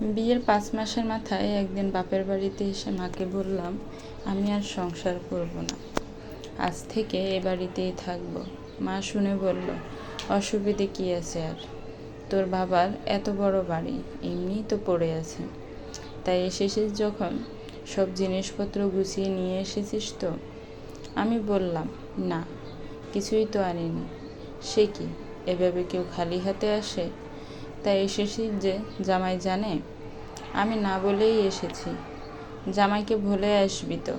বিয়ের পাঁচ মাসের মাথায় একদিন বাপের বাড়িতে এসে মাকে বললাম, আমি আর সংসার করব না। আজ থেকে এ বাড়িতেই থাকব। মা শুনে বলল, অসুবিধে কী আছে আর? তোর বাবার এত বড় বাড়ি, এমনিই তো পড়ে আছে। তাই এসেছিস যখন? সব জিনিসপত্র গুছিয়ে নিয়ে এসেছিস তো? আমি বললাম, না, কিছুই তো আনিনি। সে কি, এভাবে কেউ খালি হাতে আসে? তাই এসেছি যে জামাই জানে, আমি না বলেই এসেছি। জামাইকে ভুলে আসবি তো।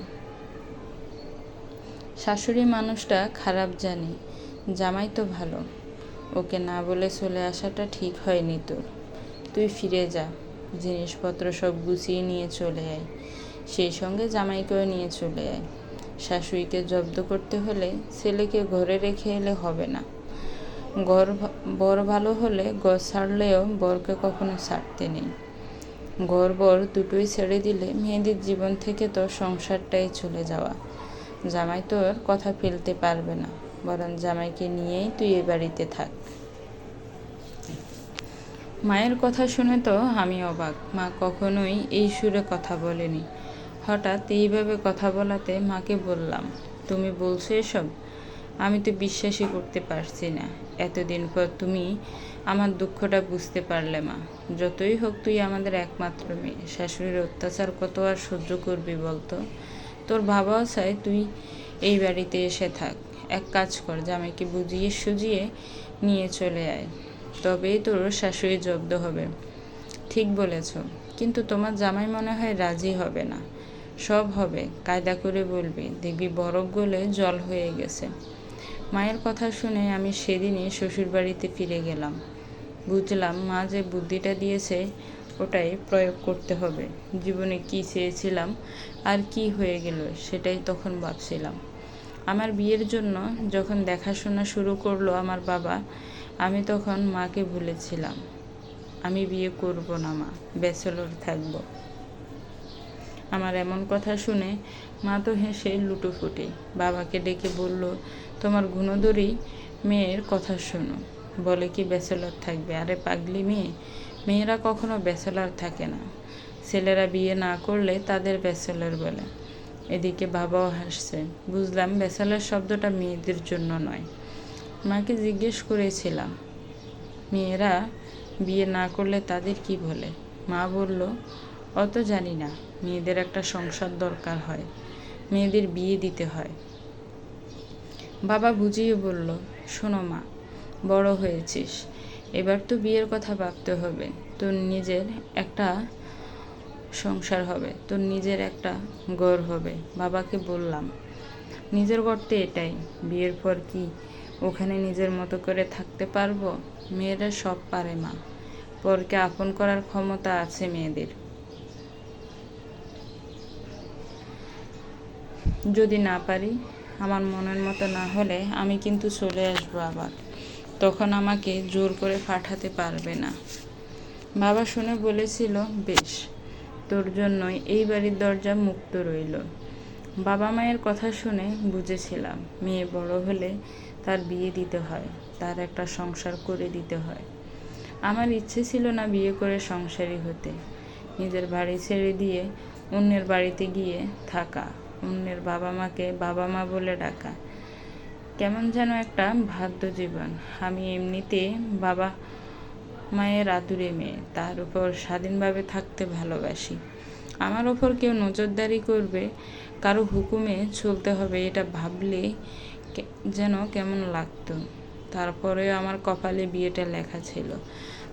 শাশুড়ি মানুষটা খারাপ জানি, জামাই তো ভালো। ওকে না বলে চলে আসাটা ঠিক হয়নি তোর। তুই ফিরে যা, জিনিসপত্র সব গুছিয়ে নিয়ে চলে আয়। সেই সঙ্গে জামাইকেও নিয়ে চলে আয়। শাশুড়িকে জব্দ করতে হলে ছেলেকে ঘরে রেখে এলে হবে না। ঘর বর ভালো হলে ঘর ছাড়লেও বরকে কখনো ছাড়তে নেই। ঘর বর দুটোই ছেড়ে দিলে মেয়েদের জীবন থেকে তো সংসারটাই চলে যাওয়া। জামাই তোর কথা ফেলতে পারবে না, বরং জামাইকে নিয়েই তুই এ বাড়িতে থাক। মায়ের কথা শুনে তো আমি অবাক, মা কখনোই এই সুরে কথা বলেনি। হঠাৎ এইভাবে কথা বলাতে মাকে বললাম, তুমি বলছো এসব? আমি তো বিশ্বাসই করতে পারছি না। এতদিন পর তুমি আমার দুঃখটা বুঝতে পারলে মা। যতই হোক তুই আমাদের একমাত্র মেয়ে। শাশুড়ির অত্যাচার কত আর সহ্য করবি বলতো? তোর বাবাও চাই তুই এই বাড়িতে এসে থাক। এক কাজ কর, জামাইকে বুঝিয়ে সুজিয়ে নিয়ে চলে আয়। তবেই তোর শাশুড়ি জব্দ হবে। ঠিক বলেছ। কিন্তু তোমার জামাই মনে হয় রাজি হবে না। সব হবে, কায়দা করে বলবি। দেখবি বরফ গলে জল হয়ে গেছে। মায়ের কথা শুনে আমি সেদিনই শ্বশুরবাড়িতে ফিরে গেলাম। বুঝলাম মা যে বুদ্ধিটা দিয়েছে, ওটাই প্রয়োগ করতে হবে। জীবনে কি চেয়েছিলাম আর কি হয়ে গেল সেটাই তখন ভাবছিলাম। আমার বিয়ের জন্য যখন দেখাশোনা শুরু করল আমার বাবা, আমি তখন মাকে ভুলেছিলাম। আমি বিয়ে করব না মা, ব্যাচেলর থাকব। আমার এমন কথা শুনে মা তো হেসে লুটোফুটি বাবাকে ডেকে বলল তোমার গুণদরী মেয়ের কথা শোনো। বলে কি ব্যাচেলর থাকবে? আরে পাগলি মেয়ে, মেয়েরা কখনো ব্যাচেলর থাকে না। ছেলেরা বিয়ে না করলে তাদের ব্যাচেলর বলে। এদিকে বাবাও হাসছে, বুঝলাম ব্যাচেলর শব্দটা মেয়েদের জন্য নয়। মাকে জিজ্ঞেস করেছিলাম, মেয়েরা বিয়ে না করলে তাদের কি বলে? মা বলল, অত জানি না, মেয়েদের একটা সংসার দরকার হয়। মেয়েদের বিয়ে দিতে হয়। বাবা বুঝিয়ে বলল, শোনো মা, বড় হয়েছিস। এবার তো বিয়ের কথা ভাবতে হবে। তোর নিজের একটা সংসার হবে, তোর নিজের একটা ঘর হবে। বাবাকে বললাম, নিজের গড়তে এটাই। বিয়ের পর কি ওখানে নিজের মতো করে থাকতে পারব? মেয়েরা সব পারে মা। পরকে আপন করার ক্ষমতা আছে মেয়েদের। যদি না পারি আমার মনের মতো না হলে আমি কিন্তু চলে আসব আবার। তখন আমাকে জোর করে পাঠাতে পারবে না। বাবা শুনে বলেছিল, বেশ, তোর জন্যই এই বাড়ির দরজা মুক্ত রইল। বাবা মায়ের কথা শুনে বুঝেছিলাম, মেয়ে বড় হলে তার বিয়ে দিতে হয়, তার একটা সংসার করে দিতে হয়। আমার ইচ্ছে ছিল না বিয়ে করে সংসারী হতে, নিজের বাড়ি ছেড়ে দিয়ে অন্যের বাড়িতে গিয়ে থাকা। অন্যের বাবা মাকে বাবা মা বলে ডাকা। কেমন যেন একটা বাধ্য জীবন। আমি এমনিতে বাবা মায়ের আদুরে মেয়ে। তার উপর স্বাধীনভাবে থাকতে ভালোবাসি। আমার ওপর কেউ নজরদারি করবে, কারও হুকুমে চলতে হবে, এটা ভাবলে যেন কেমন লাগতো। তারপরে আমার কপালে বিয়েটা লেখা ছিল।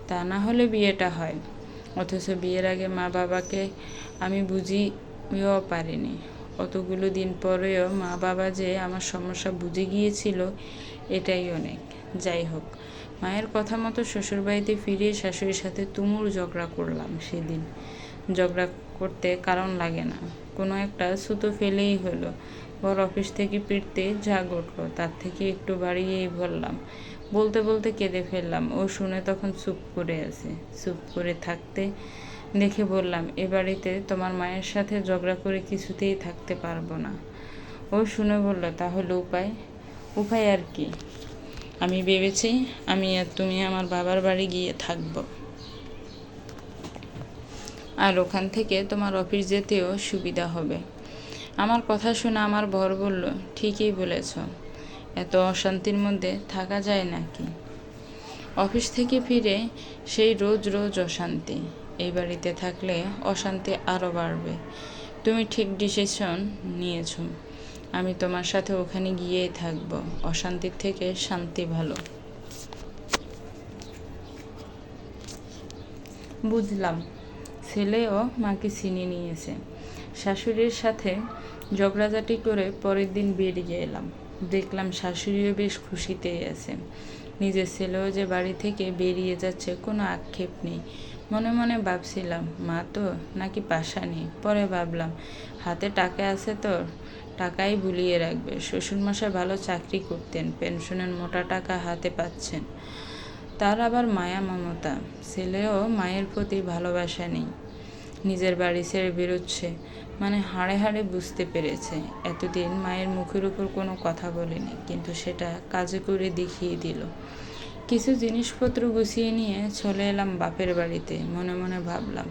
তা না হলে বিয়েটা হয়। অথচ বিয়ের আগে মা বাবাকে আমি বুঝিয়েও পারিনি। অতগুলো দিন পরেও মা বাবা যে আমার সমস্যা বুঝে গিয়েছিল, এটাই অনেক। যাই হোক, মায়ের কথা মতো শ্বশুরবাড়িতে ফিরে শাশুড়ির সাথে তুমুল ঝগড়া করলাম সেদিন। ঝগড়া করতে কারণ লাগে না, কোনো একটা সুতো ফেলেই হলো। বর অফিস থেকে ফিরতে যা ঘটলো, তার থেকে একটু বাড়িয়েই বললাম, বলতে বলতে কেঁদে ফেললাম। ও শুনে তখন চুপ করে আছে। চুপ করে থাকতে দেখে বললাম, এ বাড়িতে তোমার মায়ের সাথে ঝগড়া করে কিছুতেই থাকতে পারব না। ও শুনে বলল, তাহলে উপায় উপায় আর কি? আমি ভেবেছি আমি আর তুমি আমার বাবার বাড়ি গিয়ে থাকব। আর ওখান থেকে তোমার অফিস যেতেও সুবিধা হবে। আমার কথা শুনে আমার বর বলল, ঠিকই বলেছ। এত অশান্তির মধ্যে থাকা যায় নাকি? অফিস থেকে ফিরে সেই রোজ রোজ অশান্তি। এই বাড়িতে থাকলে অশান্তি আরও বাড়বে। তুমি ঠিক ডিসিশন নিয়েছো। আমি তোমার সাথে ওখানে গিয়েই থাকব। অশান্তির থেকে শান্তি ভালো। বুঝলাম। ছেলেও মাকে চিনে নিয়েছে। শাশুড়ির সাথে ঝগড়াঝাটি করে পরের দিন বেরিয়ে এলাম। দেখলাম শাশুড়িও বেশ খুশিতেই আছে। নিজের ছেলেও যে বাড়ি থেকে বেরিয়ে যাচ্ছে কোনো আক্ষেপ নেই। মনে মনে ভাবছিলাম, মা তো নাকি পাশা নেই? পরে ভাবলাম, হাতে টাকা আছে তো, টাকাই ভুলিয়ে রাখবে। শ্বশুরমশাই ভালো চাকরি করতেন, পেনশনের মোটা টাকা হাতে পাচ্ছেন। তার আবার মায়া মমতা। ছেলেও মায়ের প্রতি ভালোবাসা নেই। নিজের বাড়ি ছেড়ে বেরোচ্ছে। মানে হাড়ে হাড়ে বুঝতে পেরেছে। এতদিন মায়ের মুখের উপর কোনো কথা বলেনি, কিন্তু সেটা কাজে করে দেখিয়ে দিল। কিছু জিনিসপত্র গুছিয়ে নিয়ে চলে এলাম বাপের বাড়িতে। মনে মনে ভাবলাম,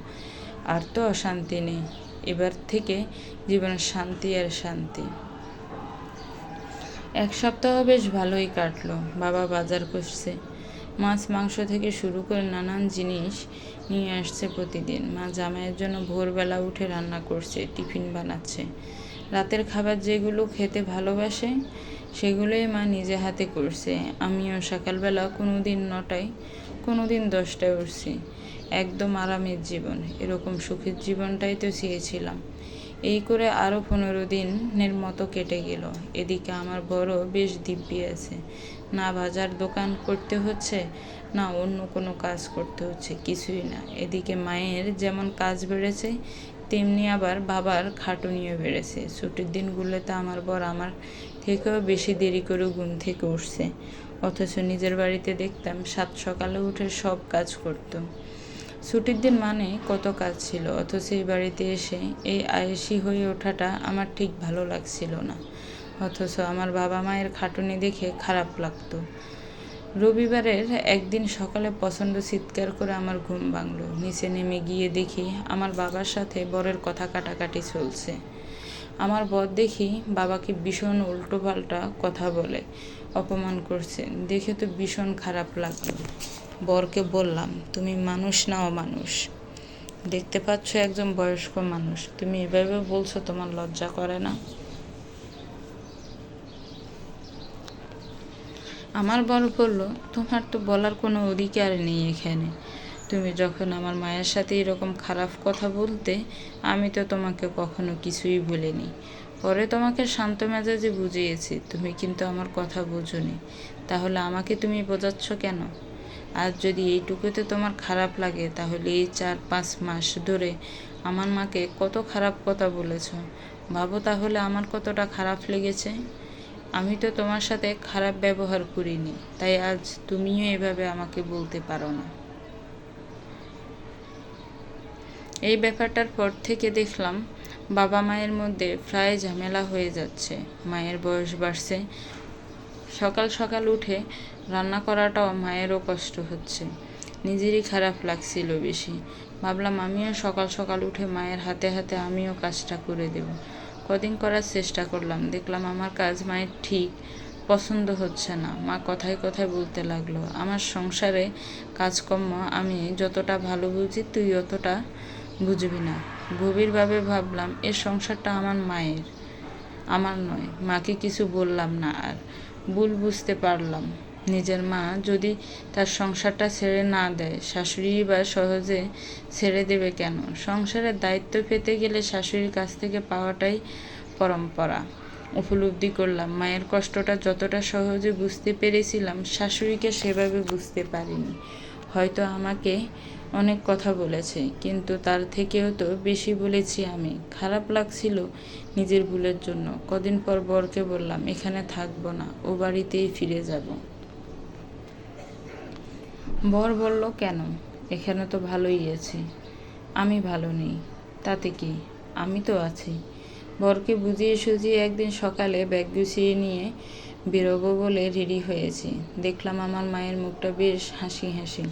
আর তো অশান্তি নেই। এবার থেকে জীবনের শান্তি আর শান্তি। এক সপ্তাহ বেশ ভালোই কাটলো। বাবা বাজার করছে। মাছ, মাংস থেকে শুরু করে নানান জিনিস নিয়ে আসছে প্রতিদিন। মা জামাইয়ের জন্য ভোরবেলা উঠে রান্না করছে, টিফিন বানাচ্ছে। রাতের খাবার যেগুলো খেতে ভালোবাসে সেগুলোই মা নিজে হাতে করছে। আমিও সকালবেলা কোনো দিন নটায় কোনো দিন দশটায় উঠছি। একদম আরামের জীবন, এরকম সুখের জীবনটাই তো চেয়েছিলাম। এই করে আরও পনেরো দিনের মতো কেটে গেল। এদিকে আমার বড় বেশ দিব্যি আছে। না বাজার দোকান করতে হচ্ছে, না অন্য কোনো কাজ করতে হচ্ছে, কিছুই না। এদিকে মায়ের যেমন কাজ বেড়েছে, তেমনি আবার বাবার খাটুনিও বেড়েছে। ছুটির দিনগুলোতে আমার বর আমার থেকেও বেশি দেরি করে ঘুম থেকে উঠছে। অথচ নিজের বাড়িতে দেখতাম সাত সকালে উঠে সব কাজ করতো। ছুটির দিন মানে কত কাজ ছিল, অথচ এই বাড়িতে এসে এই আয়েসি হয়ে ওঠাটা আমার ঠিক ভালো লাগছিল না। অথচ আমার বাবা মায়ের খাটুনি দেখে খারাপ লাগতো। রবিবারের একদিন সকালে প্রচণ্ড চিৎকার করে আমার ঘুম ভাঙলো। নিচে নেমে গিয়ে দেখি আমার বাবার সাথে বরের কথা কাটাকাটি চলছে। আমার বর দেখি বাবাকে ভীষণ উল্টোপাল্টা কথা বলে, অপমান করছে। দেখে তো ভীষণ খারাপ লাগল। বরকে বললাম, তুমি মানুষ না অমানুষ? দেখতে পাচ্ছ একজন বয়স্ক মানুষ। তুমি এভাবে বলছো তোমার লজ্জা করে না? আমার বর বলল, তোমার তো বলার কোনো অধিকার নেই এখানে। তুমি যখন আমার মায়ের সাথে এরকম খারাপ কথা বলতে, আমি তো তোমাকে কখনো কিছুই বলিনি। পরে তোমাকে শান্ত মেজাজে বুঝিয়েছি, তুমি কিন্তু আমার কথা বোঝোনি। তাহলে আমাকে তুমি বোঝাচ্ছ কেন? আর যদি এইটুকুতে তোমার খারাপ লাগে, তাহলে এই চার পাঁচ মাস ধরে আমার মাকে কত খারাপ কথা বলেছ? ভাবো তাহলে আমার কতটা খারাপ লেগেছে। আমি তো তোমার সাথে খারাপ ব্যবহার করিনি, তাই আজ তুমিও এভাবে আমাকে বলতে পারো না। এই ব্যাপারটার পর থেকে দেখলাম বাবা মায়ের মধ্যে প্রায় ঝামেলা হয়ে যাচ্ছে। মায়ের বয়স বাড়ছে। সকাল সকাল উঠে রান্না করাটাও মায়েরও কষ্ট হচ্ছে। নিজেরই খারাপ লাগছিল বেশি। ভাবলাম আমিও সকাল সকাল উঠে মায়ের হাতে হাতে আমিও কাজটা করে দেব। কদিন করার চেষ্টা করলাম। দেখলাম আমার কাজ মায়ের ঠিক পছন্দ হচ্ছে না। মা কথায় কথায় বলতে লাগল, আমার সংসারে কাজকর্ম আমি যতটা ভালো বুঝি তুই অতটা বুঝবি না। গভীরভাবে ভাবলাম, এ সংসারটা আমার মায়ের। আমার নয়। মাকে কিছু বললাম না আর। ভুল বুঝতে পারলাম। নিজের মা যদি তার সংসারটা ছেড়ে না দেয়, শাশুড়ি বা সহজে ছেড়ে দেবে কেন? সংসারের দায়িত্ব পেতে গেলে শাশুড়ির কাছ থেকে পাওয়াটাই পরম্পরা। উপলব্ধি করলাম, মায়ের কষ্টটা যতটা সহজে বুঝতে পেরেছিলাম, শাশুড়িকে সেভাবে বুঝতে পারিনি। হয়তো আমাকে অনেক কথা বলেছে, কিন্তু তার থেকেও তো বেশি বলেছি আমি। খারাপ লাগছিল নিজের ভুলের জন্য। কদিন পর বরকে বললাম, এখানে থাকব না, ও বাড়িতেই ফিরে যাব। বর বলল, কেন? এখানে তো ভালোই আছি। আমি ভালো নেই। তাতে কি? আমি তো আছি। বরকে বুঝিয়ে সুঝিয়ে একদিন সকালে ব্যাগ গুছিয়ে নিয়ে বেরোবো বলে রেডি হয়েছি। দেখলাম আমার মায়ের মুখটা বেশ হাসি হাসি।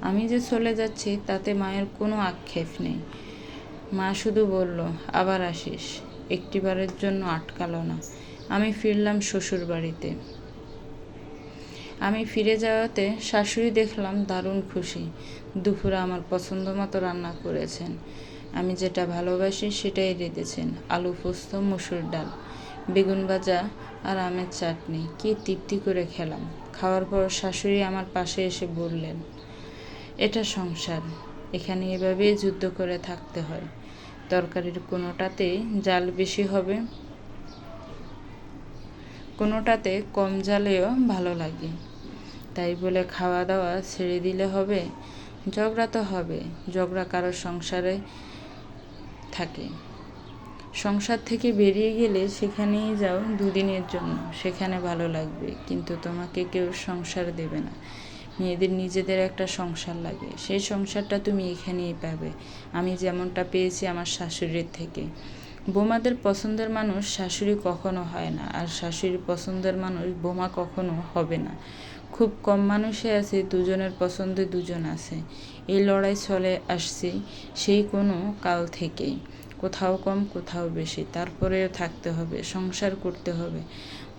আমি যে চলে যাচ্ছি, তাতে মায়ের কোনো আক্ষেপ নেই। মা শুধু বলল, আবার আসিস। একটিবারের জন্য আটকালো না। আমি ফিরলাম শ্বশুর বাড়িতে। আমি ফিরে যাওয়াতে শাশুড়ি দেখলাম দারুণ খুশি। দুপুরে আমার পছন্দ মতো রান্না করেছেন। আমি যেটা ভালোবাসি সেটাই রেঁধেছেন, আলু পোস্ত, মসুর ডাল, বেগুন ভাজা আর আমের চাটনি। কি তৃপ্তি করে খেলাম। খাওয়ার পর শাশুড়ি আমার পাশে এসে বললেন এটা সংসার। এখানে এভাবেই যুদ্ধ করে থাকতে হয়। তরকারির কোনোটাতে জাল বেশি হবে, কোনোটাতে কম জালেও ভালো লাগে। তাই বলে খাওয়া দাওয়া ছেড়ে দিলে হবে, ঝগড়া তো হবে। ঝগড়া কারোর সংসারে থাকে। সংসার থেকে বেরিয়ে গেলে সেখানেই যাও দুদিনের জন্য। সেখানে ভালো লাগবে। কিন্তু তোমাকে কেউ সংসার দেবে না। মেয়েদের নিজেদের একটা সংসার লাগে। সেই সংসারটা তুমি এখানেই পাবে। আমি যেমনটা পেয়েছি আমার শাশুড়ির থেকে। বোমাদের পছন্দের মানুষ শাশুড়ি কখনো হয় না, আর শাশুড়ির পছন্দের মানুষ বোমা কখনো হবে না। খুব কম মানুষে আছে, দুজনের পছন্দে দুজন আছে। এই লড়াই চলে আসছে সেই কোনো কাল থেকেই। কোথাও কম, কোথাও বেশি। তারপরেও থাকতে হবে, সংসার করতে হবে।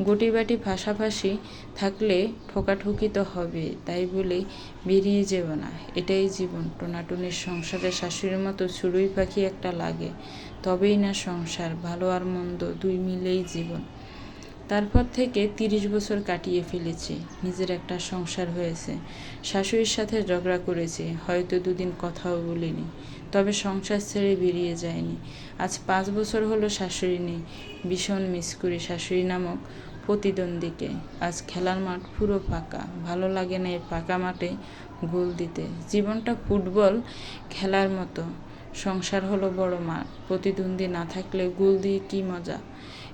গুটিবাটি ফাঁসাফাঁসি থাকলে ঠোকাঠুকি তো হবে, তাই বলে বেরিয়ে যেও না। এটাই জীবন। টোনাটুনির সংসারে শাশুড়ির মতো চড়ুই পাখি একটা লাগে, তবেই না সংসার, ভালো আর মন্দ, দুই মিলেই জীবন। তারপর থেকে তিরিশ বছর কাটিয়ে ফেলেছি, নিজের একটা সংসার হয়েছে। শাশুড়ির সাথে ঝগড়া করেছি, হয়তো দুদিন কথাও বলিনি, তবে সংসার ছেড়ে বেরিয়ে যায়নি আজ পাঁচ বছর হলো শাশুড়ি নেই, ভীষণ মিস করি শাশুড়ি নামক প্রতিদ্বন্দ্বীকে। আজ খেলার মাঠ পুরো ফাঁকা। ভালো লাগে না এই ফাঁকা মাঠে গোল দিতে। জীবনটা ফুটবল খেলার মতো। সংসার হলো বড় মাঠ। প্রতিদ্বন্দ্বী না থাকলে গোল দিয়ে কী মজা?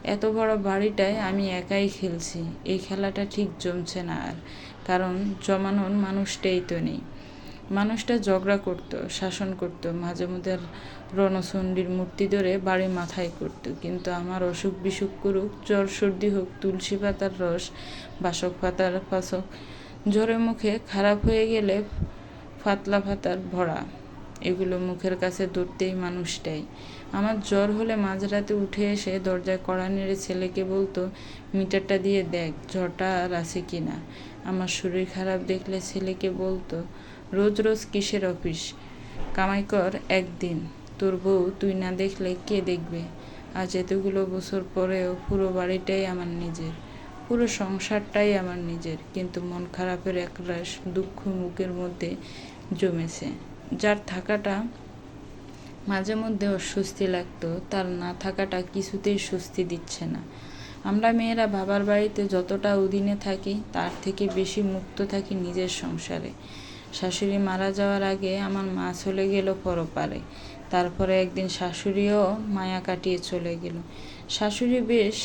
এত বড় বাড়িটায় আমি একাই খেলছি। এই খেলাটা ঠিক জমছে না আর। কারণ জমানোর মানুষটাই তো নেই। মানুষটা ঝগড়া করত, শাসন করত, মাঝে মধ্যে রণচণ্ডীর মূর্তি ধরে বাড়ি মাথায় করত। কিন্তু আমার অসুখ বিসুখ করুক, জ্বর, সর্দি হোক, তুলসী পাতার রস, বাসক পাতার পাচক, জ্বরে মুখে খারাপ হয়ে গেলে ফাতলা ফাতার ভরা। এগুলো মুখের কাছে ধরতেই মানুষটাই আমার জ্বর হলে মাঝরাতে উঠে এসে দরজায় কড়া নেড়ে ছেলেকে বলতো, মিটারটা দিয়ে দেখ, জ্বরটা আর আছে কি না আমার শরীর খারাপ দেখলে ছেলেকে বলতো রোজ রোজ কিসের অফিস? কামাই কর একদিন, তোর বউ তুই না দেখলে কে দেখবে? আজ এতগুলো বছর পরেও পুরো বাড়িটাই আমার নিজের, পুরো সংসারটাই আমার নিজের, কিন্তু মন খারাপের একরাশ দুঃখ মুখের মধ্যে জমেছে। যার থাকাটা মাঝে মধ্যে অস্বস্তি লাগতো, তার না থাকাটা কিছুতেই স্বস্তি দিচ্ছে না। আমরা মেয়েরা বাবার বাড়িতে যতটা অধীনে থাকি, তার থেকে বেশি মুক্ত থাকি নিজের সংসারে। শাশুড়ি মারা যাওয়ার আগে আমার মা চলে গেল পরপারে। তারপরে একদিন শাশুড়িও মায়া কাটিয়ে চলে গেল। শাশুড়ি বেশ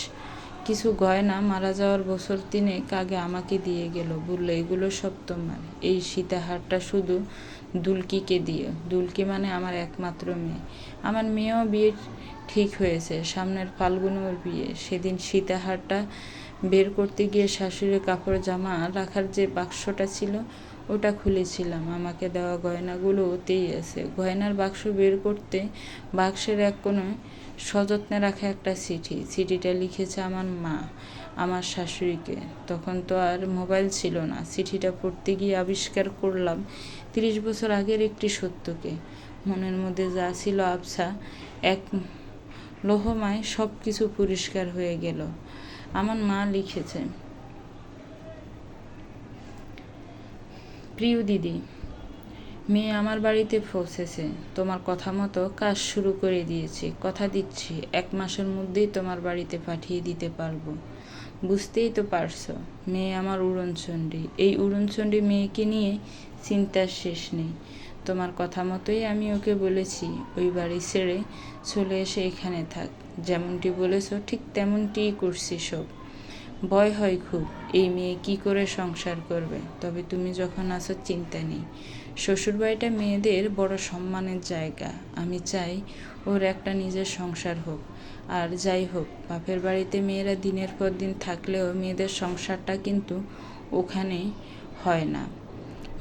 কিছু গয়না মারা যাওয়ার বছর তিনেক আগে আমাকে দিয়ে গেল। বলল, এগুলো সব তোমার। এই সীতাহারটা শুধু দুলকিকে দিয়ে দুলকি মানে আমার একমাত্র মেয়ে। আমার মেয়েও বিয়ে ঠিক হয়েছে। সামনের ফাল্গুনোর বিয়ে। সেদিন সীতাহারটা বের করতে গিয়ে শাশুড়ির কাপড় জামা রাখার যে বাক্সটা ছিল ওটা খুলেছিলাম। আমাকে দেওয়া গয়নাগুলো ওতেই আছে। গয়নার বাক্স বের করতে বাক্সের এক কোনো সযত্নে রাখা একটা চিঠি। চিঠিটা লিখেছে আমার মা, আমার শাশুড়িকে। তখন তো আর মোবাইল ছিল না। চিঠিটা পড়তে গিয়ে আবিষ্কার করলাম তিরিশ বছর আগের একটি সত্যকে। মনের মধ্যে যা ছিল আবসা এক লোহমায় সব কিছু পরিষ্কার হয়ে গেল। আমার মা লিখেছে প্রিয় দিদি, মেয়ে আমার বাড়িতে পৌঁছেছে। তোমার কথা মতো কাজ শুরু করে দিয়েছি, কথা দিচ্ছি। এক মাসের মধ্যেই তোমার বাড়িতে পাঠিয়ে দিতে পারব। বুঝতেই তো পারছ, মেয়ে আমার উড়নচণ্ডী। এই উড়নচণ্ডী মেয়েকে নিয়ে চিন্তার শেষ নেই। তোমার কথা মতোই আমি ওকে বলেছি, ওই বাড়ি ছেড়ে চলে এসে এখানে থাক। যেমনটি বলেছ, ঠিক তেমনটিই করছি সব। ভয় হয় খুব, এই মেয়ে কি করে সংসার করবে? তবে তুমি যখন আসো চিন্তা নেই। শ্বশুরবাড়িটা মেয়েদের বড় সম্মানের জায়গা। আমি চাই ওর একটা নিজের সংসার হোক। আর যাই হোক, বাপের বাড়িতে মেয়েরা দিনের পর দিন থাকলেও মেয়েদের সংসারটা কিন্তু ওখানে হয় না।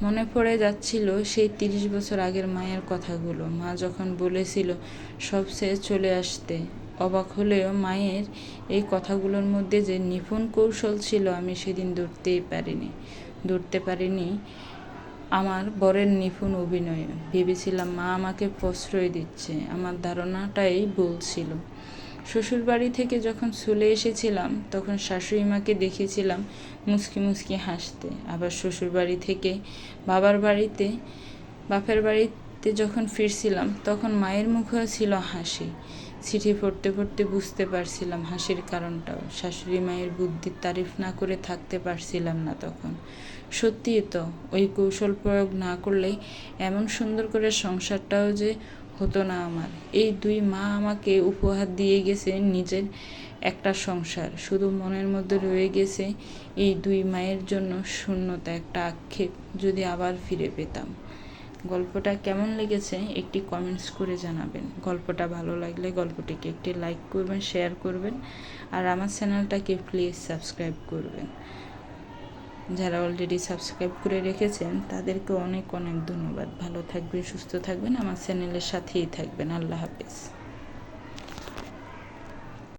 মনে পড়ে যাচ্ছিল সেই তিরিশ বছর আগের মায়ের কথাগুলো। মা যখন বলেছিল, সব সে চলে আসতে। অবাক হলেও মায়ের এই কথাগুলোর মধ্যে যে নিপুণ কৌশল ছিল, আমি সেদিন ধরতেই পারিনি। ধরতে পারিনি আমার বরের নিপুণ অভিনয়। ভেবেছিলাম, মা আমাকে প্রশ্রয় দিচ্ছে। আমার ধারণাটাই ভুল ছিল। শ্বশুর থেকে যখন চলে এসেছিলাম, তখন শাশুড়ি মাকে দেখেছিলাম মুসকি মুসকি হাসতে। আবার শ্বশুরবাড়ি থেকে বাবার বাড়িতে, বাপের বাড়িতে যখন ফিরছিলাম, তখন মায়ের মুখেও ছিল হাসি। চিঠি পড়তে পড়তে বুঝতে পারছিলাম হাসির কারণটাও। শাশুড়ি মায়ের বুদ্ধির তারিফ না করে থাকতে পারছিলাম না তখন। সত্যিই তো, ওই কৌশল প্রয়োগ না করলে এমন সুন্দর করে সংসারটাও যে হতো না আমার। এই দুই মা আমাকে উপহার দিয়ে গেছে নিজের একটা সংসার। শুধু মনের মধ্যে রয়ে গেছে এই দুই মায়ের জন্য শূন্যতা একটা আক্ষেপ যদি আবার ফিরে পেতাম। গল্পটা কেমন লেগেছে একটি কমেন্টস করে জানাবেন। গল্পটা ভালো লাগলে গল্পটিকে একটি লাইক করবেন শেয়ার করবেন, আর আমার চ্যানেলটাকে প্লিজ সাবস্ক্রাইব করবেন। যারা অলরেডি সাবস্ক্রাইব করে রেখেছেন, তাদেরকে অনেক অনেক ধন্যবাদ। ভালো থাকবেন, সুস্থ থাকবেন, আমার চ্যানেলের সাথেই থাকবেন। আল্লাহ হাফেজ।